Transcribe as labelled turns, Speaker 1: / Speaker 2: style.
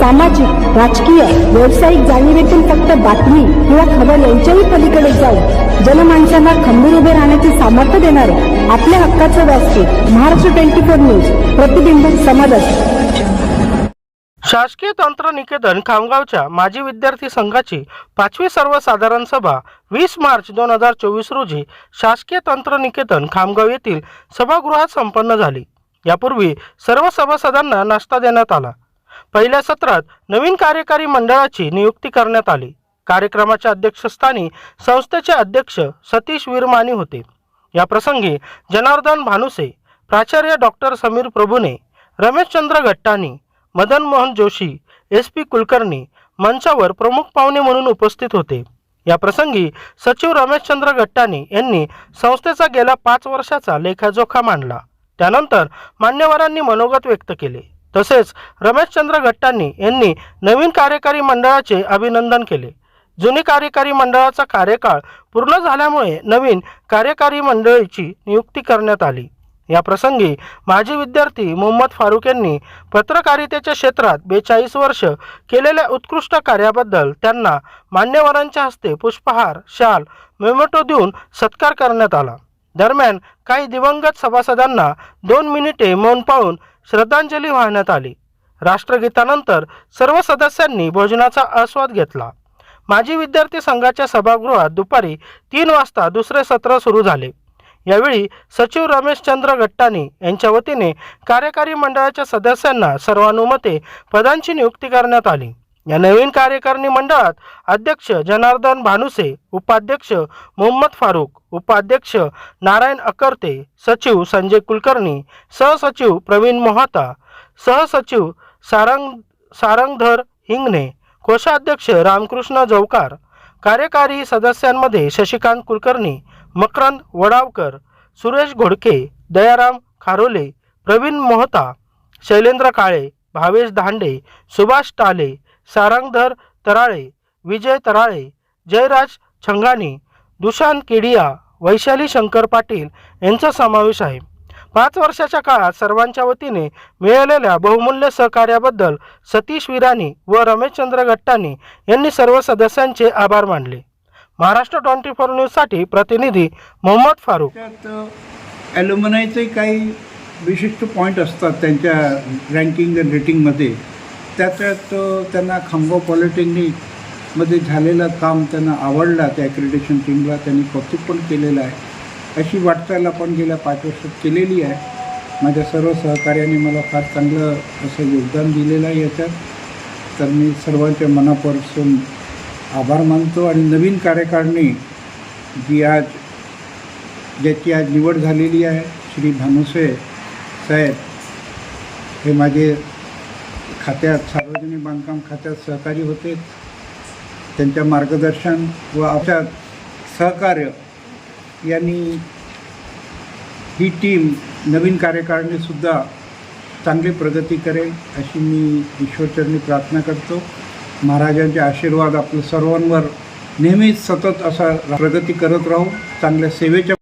Speaker 1: सामाजिक राजकीय व्यावसायिक जाणीवेतून फक्त बातमी किंवा खबर यांच्याही पलीकडे जाऊन जनमानसांना खंबीर उभे राहण्याचे सामर्थ्य देणारे आपल्या हक्काचं व्यासपीठ महाराष्ट्र ट्वेंटी फोर न्यूज प्रतिबिंब समाजाचे.
Speaker 2: शासकीय तंत्र निकेतन खामगावच्या माजी विद्यार्थी संघाची पाचवी सर्वसाधारण सभा वीस मार्च दोन हजार चोवीस रोजी शासकीय तंत्र निकेतन खामगाव येथील सभागृहात संपन्न झाली. यापूर्वी सर्व सभासदांना नाश्ता देण्यात आला. पहिल्या सत्रात नवीन कार्यकारी मंडळाची नियुक्ती करण्यात आली. कार्यक्रमाच्या अध्यक्षस्थानी संस्थेचे अध्यक्ष सतीश विरमानी होते. या प्रसंगी जनार्दन भानुसे प्राचार्य डॉक्टर समीर प्रभुने रमेशचंद्र गट्टानी मदन मोहन जोशी एस पी कुलकर्णी मंचावर प्रमुख पाहुणे म्हणून उपस्थित होते. या प्रसंगी सचिव रमेशचंद्र गट्टानी यांनी संस्थेचा गेल्या पाच वर्षाचा लेखाजोखा मांडला. त्यानंतर मान्यवरांनी मनोगत व्यक्त केले. तसेच रमेशचंद्र घट्टांनी यांनी नवीन कार्यकारी मंडळाचे अभिनंदन केले. जुनी कार्यकारी मंडळाचा कार्यकाळ पूर्ण झाल्यामुळे नवीन कार्यकारी मंडळीची नियुक्ती करण्यात आली. या प्रसंगी माजी विद्यार्थी मोहम्मद फारूक यांनी पत्रकारितेच्या क्षेत्रात बेचाळीस वर्ष केलेल्या उत्कृष्ट कार्याबद्दल त्यांना मान्यवरांच्या हस्ते पुष्पहार शाल मेमोटो देऊन सत्कार करण्यात आला. दरम्यान काही दिवंगत सभासदांना दोन मिनिटे मौन पाळून श्रद्धांजली वाहण्यात आली. राष्ट्रगीतानंतर सर्व सदस्यांनी भोजनाचा आस्वाद घेतला. माजी विद्यार्थी संघाच्या सभागृहात दुपारी तीन वाजता दुसरे सत्र सुरू झाले. यावेळी सचिव रमेशचंद्र गट्टानी यांच्या वतीने कार्यकारी मंडळाच्या सदस्यांना सर्वानुमते पदांची नियुक्ती करण्यात आली. या नवीन कार्यकारिणी मंडळात अध्यक्ष जनार्दन भानुसे उपाध्यक्ष मोहम्मद फारूक उपाध्यक्ष नारायण अकर्ते सचिव संजय कुलकर्णी सहसचिव प्रवीण मोहाता सहसचिव सारंग सारंगधर हिंगणे कोषाध्यक्ष रामकृष्ण जवकार कार्यकारी सदस्यांमध्ये शशिकांत कुलकर्णी मकरंद वडावकर सुरेश घोडके दयाराम खारोले प्रवीण मोहता शैलेंद्र काळे भावेश धांडे सुभाष टाले सारंगधर तराळे विजय तराळे जयराज छंगानी दुशांत केडिया वैशाली शंकर पाटील यांचा समावेश आहे. पाच वर्षाच्या काळात सर्वांच्या वतीने मिळालेल्या बहुमूल्य सहकार्याबद्दल सतीश विरानी व रमेशचंद्र गट्टानी यांनी सर्व सदस्यांचे आभार मानले. महाराष्ट्र ट्वेंटी फोर न्यूजसाठी प्रतिनिधी मोहम्मद फारूक.
Speaker 3: त्यात काही विशिष्ट पॉईंट असतात त्यांच्या रँकिंग रेटिंगमध्ये त्याच्यात त्यांना खामगाव पॉलिटेक्निकमध्ये झालेलं काम त्यांना आवडला त्या ॲक्रिडेशन टीमला त्यांनी कौतुक पण केलेलं आहे. अशी वाटचाल आपण गेल्या पाच वर्षात केलेली आहे. माझ्या सर्व सहकार्याने मला फार चांगलं असं योगदान दिलेलं आहे याच्यात. तर मी सर्वांच्या मनापासून आभार मानतो आणि नवीन कार्यकारिणी जी आज ज्याची आज निवड झालेली आहे श्री भानुसे साहेब हे माझे खात्यात सार्वजनिक बांधकाम खात्यात सहकारी होते. त्यांच्या मार्गदर्शन व आपल्या सहकार्य यांनी ही टीम नवीन कार्यकारणीसुद्धा चांगली प्रगती करेल अशी मी ईश्वरचरणी प्रार्थना करतो. महाराजांचे आशीर्वाद आपल्या सर्वांवर नेहमीच सतत असा प्रगती करत राहू. चांगल्या सेवेच्या